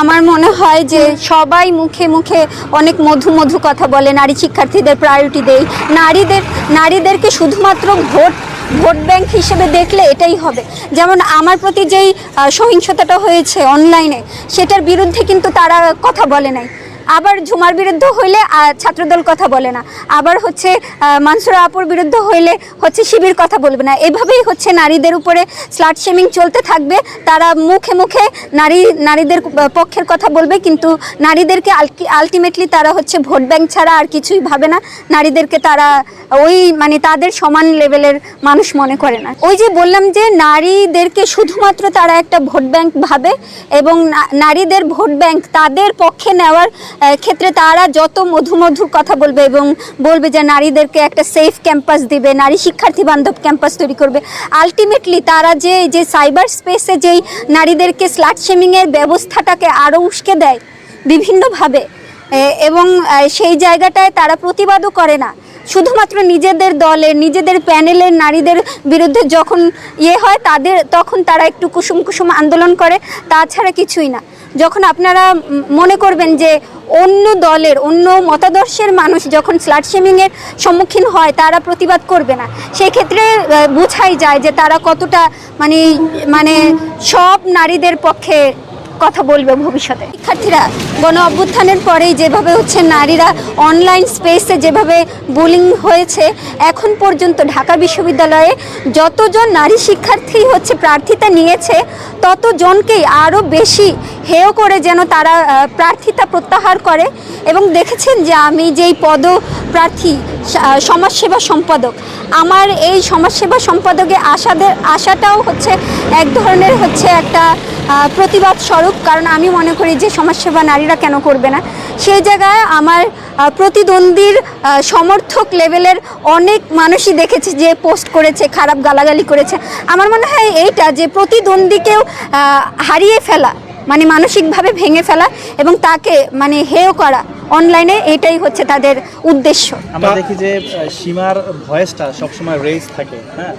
আমার মনে হয় যে সবাই মুখে মুখে অনেক মধু মধু কথা বলে নারী শিক্ষার্থীদের প্রায়োরিটি দেয় নারীদের নারীদেরকে শুধুমাত্র ভোট ভোট ব্যাংক হিসেবে দেখলে এটাই হবে। যেমন আমার প্রতি যেই সহিংসতাটা হয়েছে অনলাইনে সেটার বিরুদ্ধে কিন্তু তারা কথা বলে নাই। আবার ঝুমার বিরুদ্ধে হইলে ছাত্রদল কথা বলে না। আবার হচ্ছে মানসুরা আপুর বিরুদ্ধে হইলে হচ্ছে শিবির কথা বলবে না। এভাবেই হচ্ছে নারীদের উপরে স্লাট শেমিং চলতে থাকবে। তারা মুখে মুখে নারী, নারীদের পক্ষের কথা বলবে, কিন্তু নারীদেরকে আলটিমেটলি তারা হচ্ছে ভোট ব্যাংক ছাড়া আর কিছুই ভাবে না। নারীদেরকে তারা ওই মানে তাদের সমান লেভেলের মানুষ মনে করে না। ওই যে বললাম যে নারীদেরকে শুধুমাত্র তারা একটা ভোট ব্যাংক ভাবে এবং নারীদের ভোট ব্যাংক তাদের পক্ষে নেওয়ার ক্ষেত্রে তারা যত মধু মধুর কথা বলবে এবং বলবে যে নারীদেরকে একটা সেফ ক্যাম্পাস দিবে, নারী শিক্ষার্থী বান্ধব ক্যাম্পাস তৈরি করবে আলটিমেটলি তারা যে যে সাইবার স্পেসে যেই নারীদেরকে স্লাট শেমিংয়ের ব্যবস্থাটাকে আরও উস্কে দেয় বিভিন্নভাবে এবং সেই জায়গাটায় তারা প্রতিবাদও করে না। শুধুমাত্র নিজেদের দলের নিজেদের প্যানেলের নারীদের বিরুদ্ধে যখন ইয়ে হয়, তাদের, তখন তারা একটু কুসুম কুসুম আন্দোলন করে, তাছাড়া কিছুই না। যখন আপনারা মনে করবেন যে অন্য দলের, অন্য মতাদর্শের মানুষ যখন স্লাট শেমিংয়ের সম্মুখীন হয়, তারা প্রতিবাদ করবে না। সেই ক্ষেত্রে বোঝাই যায় যে তারা কতটা মানে মানে সব নারীদের পক্ষে কথা বলবে ভবিষ্যতে। শিক্ষার্থীরা, গণ অভ্যুত্থানের পরেই যেভাবে হচ্ছে নারীরা অনলাইন স্পেসে যেভাবে বুলিং হয়েছে, এখন পর্যন্ত ঢাকা বিশ্ববিদ্যালয়ে যতজন নারী শিক্ষার্থী হচ্ছে প্রার্থিতা নিয়েছে, ততজনকেই আরও বেশি হেয় করে যেন তারা প্রার্থিতা প্রত্যাহার করে। এবং দেখেছেন যে আমি যেই পদ প্রার্থী সমাজসেবা সম্পাদক, আমার এই সমাজসেবা সম্পাদকে আশাদের, আশাটাও হচ্ছে এক ধরনের হচ্ছে একটা প্রতিবাদ স্বরূপ, কারণ আমি মনে করি যে সমাজসেবা নারীরা কেন করবে না? সেই জায়গায় আমার প্রতিদ্বন্দ্বীর সমর্থক লেভেলের অনেক মানুষই দেখেছে যে পোস্ট করেছে, খারাপ গালাগালি করেছে। আমার মনে হয় এইটা যে প্রতিদ্বন্দ্বীকেও হারিয়ে ফেলা মানে মানসিকভাবে ভেঙে ফেলা এবং তাকে মানে হেয় করা অনলাইনে এটাই হচ্ছে তাদের উদ্দেশ্য। আমরা দেখি যে সীমার ভয়েসটা সবসময় রেজ থাকে হ্যাঁ?